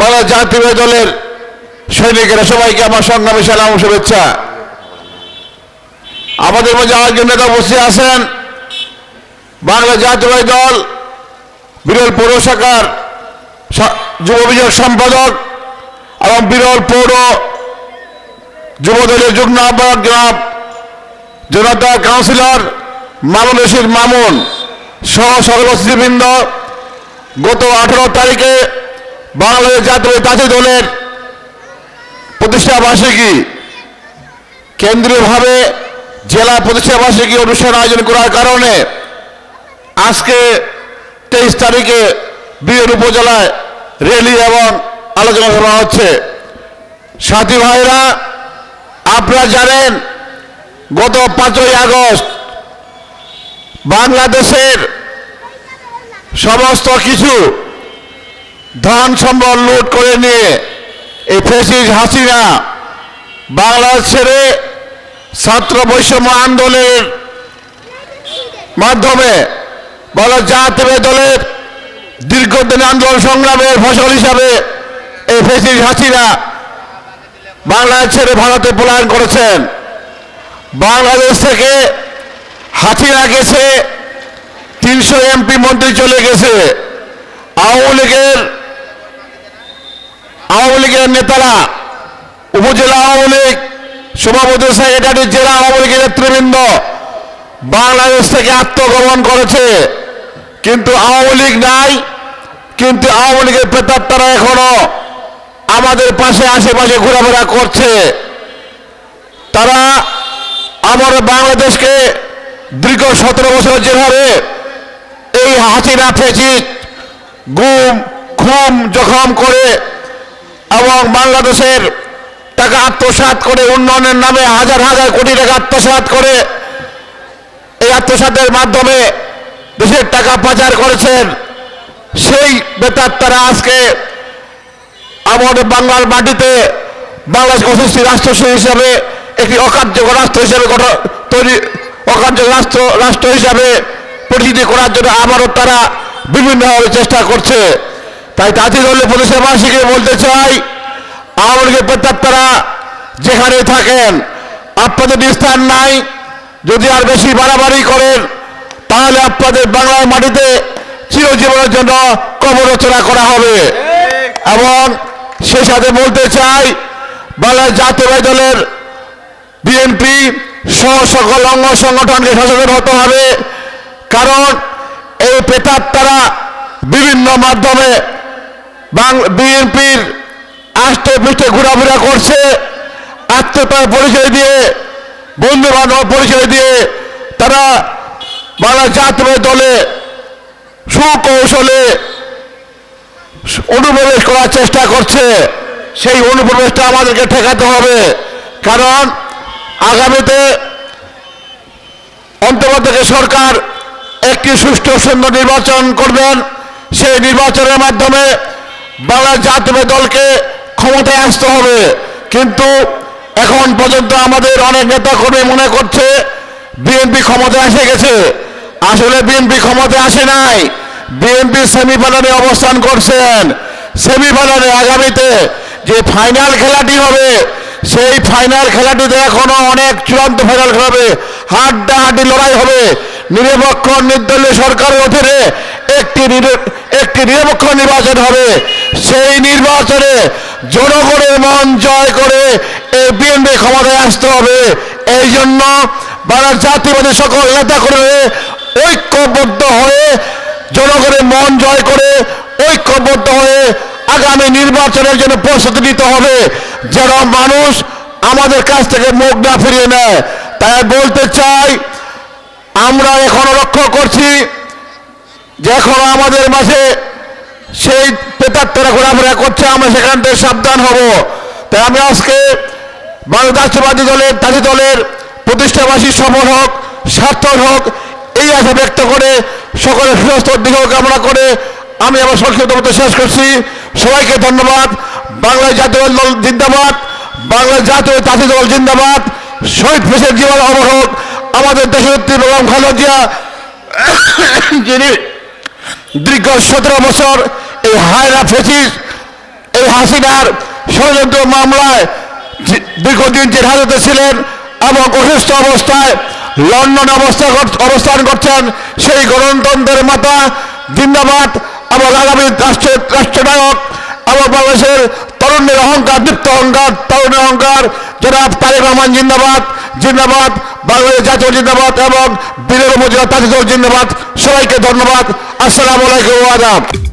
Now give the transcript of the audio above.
বাংলা জাতীয় দলের সৈনিকেরা সবাইকে আমার সংগ্রামী সালাম শুভেচ্ছা। আমাদের মধ্যে আরেকজন নেতা বসে আছেন। বাংলা জাতীয় দল, বিরল পৌর শাখার যুব বিষয়ক সম্পাদক এবং বিরল পৌর যুবদলের যুগ্ম আহ্বায়ক জনাব জনতা কাউন্সিলর মামুন মামুন সহ অতিথিবৃন্দ গত আঠারো তারিখে বাংলাদেশ জাতীয় তাঁতি দলের প্রতিষ্ঠা বার্ষিকী কেন্দ্রীয়ভাবে জেলা প্রতিষ্ঠা বার্ষিকী অনুষ্ঠান আয়োজন করার কারণে আজকে তেইশ তারিখে বিয়ের উপজেলায় র্যালি এবং আলোচনা সভা হচ্ছে। সাথী ভাইরা, আপনারা জানেন, গত পাঁচই আগস্ট বাংলাদেশের সমস্ত কিছু ধন সম্পদ লুট করে নিয়ে এই ফেসিস হাসিনা বাংলাদেশ ছেড়ে ছাত্র বৈষম্য আন্দোলনের মাধ্যমে বলা জাতীয় দলের দীর্ঘদিন আন্দোলন সংগ্রামের ফসল হিসাবে এই ফেসিস হাসিনা বাংলাদেশ ছেড়ে ভারতে পলায়ন করেছেন। বাংলাদেশ থেকে হাসিনা গেছে, তিনশো এমপি মন্ত্রী চলে গেছে। আওয়ামী লীগের লীগের নেতারা, উপজেলা আওয়ামী লীগ সভাপতি সেক্রেটারি জেলা আওয়ামী লীগের নেতৃবৃন্দ বাংলাদেশ থেকে আত্মগমন করেছে, কিন্তু আওয়ামী লীগ নাই, কিন্তু আওয়ামী লীগের প্রেতাত্মারা এখনও আমাদের পাশে, আশেপাশে ঘোরাফেরা করছে। তারা আমার বাংলাদেশকে দীর্ঘ সতেরো বছর যেভাবে এই হাসিনা ফেসিস গুম খুম জখম করে এবং বাংলাদেশের টাকা আত্মসাৎ করে উন্নয়নের নামে হাজার হাজার কোটি টাকা আত্মসাৎ করে এই আত্মসাতের মাধ্যমে দেশের টাকা পাচার করেছেন। সেই বেতার তারা আজকে আমাদের বাংলার মাটিতে বাংলাদেশ অসুস্থি রাষ্ট্র হিসাবে একটি অকার্যকর রাষ্ট্র হিসাবে তৈরি, অকার্যকর রাষ্ট্র রাষ্ট্র হিসাবে পরিচিতি করার জন্য আবারও তারা বিভিন্নভাবে চেষ্টা করছে। তাই তাঁতি দলের প্রতিষ্ঠাবাসীকে বলতে চাই আওয়ামী লীগের প্রত্যাত্মারা যেখানে থাকেন, আপনাদের স্থান নাই, যদি আর বেশি বাড়াবাড়ি করেন, তাহলে আপনাদের বাংলার মাটিতে চিরজীবনের জন্য কবর রচনা করা হবে। এবং সে সাথে বলতে চাই বাংলাদেশ জাতীয় দলের বিএনপি সহ সকল অঙ্গ সংগঠনকে সচেতন হতে হবে, কারণ এই পেতার তারা বিভিন্ন মাধ্যমে বিএনপির আষ্টে পিষ্টে ঘোরাফেরা করছে, আত্মীয়তার পরিচয় দিয়ে বন্ধু বান্ধব পরিচয় দিয়ে, তারা বাংলা জাতীয় দলে সুকৌশলে অনুপ্রবেশ করার চেষ্টা করছে। সেই অনুপ্রবেশটা আমাদেরকে ঠেকাতে হবে। কারণ আগামীতে অন্তর্বর্তী সরকার একটি সুষ্ঠু সুন্দর নির্বাচন করবেন। সেই নির্বাচনের মাধ্যমে বাংলা জাতীয় দলকে ক্ষমতায় আসতে হবে। কিন্তু এখন পর্যন্ত আমাদের অনেক নেতা কর্মী মনে করছে, বিএনপি ক্ষমতায় এসে গেছে। আসলে বিএনপি ক্ষমতায় আসে নাই। বিএনপি সেমিফাইনালে অবস্থান করছেন। সেমিফাইনালে আগামীতে যে ফাইনাল খেলাটি হবে, সেই ফাইনাল খেলাটিতে এখনও অনেক চূড়ান্ত ফাইনাল খেলা হবে হাড্ডাহাড্ডি লড়াই হবে। নিরপেক্ষ নির্দলীয় সরকারের অধীনে একটি একটি নিরপেক্ষ নির্বাচন হবে। সেই নির্বাচনে জনগণের মন জয় করে এই বিএনপি ক্ষমতায় আসতে হবে। এই জন্য বাংলার জাতিবাদী সকল নেতা করে ঐক্যবদ্ধ হয়ে জনগণের মন জয় করে ঐক্যবদ্ধ হয়ে আগামী নির্বাচনের জন্য প্রস্তুতি নিতে হবে। যেন মানুষ আমাদের কাছ থেকে মুখ না ফিরিয়ে নেয়। তাই বলতে চাই, আমরা এখনও লক্ষ্য করছি যে এখনও আমাদের মাঝে সেই পেতাত্তারা ঘোরাফেরা করছে, আমরা সেখান থেকে সাবধান হব। তাই আমি আজকে বাংলা রাষ্ট্রবাদী দলের তাঁতি দলের প্রতিষ্ঠাবাসী সফল হোক, সার্থক হোক, এই আশা ব্যক্ত করে সকলের সুস্থ দীর্ঘ কামনা করে আমি আমার সংক্ষিপ্ত মতো শেষ করছি। সবাইকে ধন্যবাদ। বাংলা জাতীয় দল জিন্দাবাদ। বাংলা জাতীয় তাঁতি দল জিন্দাবাদ। শহীদ ফেসের জীবন অমর হোক। আমাদের দেশের বেগম খালেদা যিনি দীর্ঘ সতেরো বছর এই হায়রা ফেসিস, এই হাসিনার ষড়যন্ত্র মামলায় যে- দীর্ঘদিন জেল হাজতে ছিলেন এবং অসুস্থ অবস্থায় লন্ডন অবস্থা অবস্থান করছেন, সেই গণতন্ত্রের মাতা জিন্দাবাদ এবং আগামী রাষ্ট্র রাষ্ট্রনায়ক এবং বাংলাদেশের তরুণের অহংকার, দীপ্ত অহংকার, তরুণের অহংকার। জনাব তারেক রহমান জিন্দাবাদ জিন্দাবাদ। বাংলাদেশ জাতীয় জিন্দাবাদ এবং বীরের উপজেলা তাজিদুল জিন্দাবাদ। সবাইকে ধন্যবাদ। আসসালামু আলাইকুম আদাব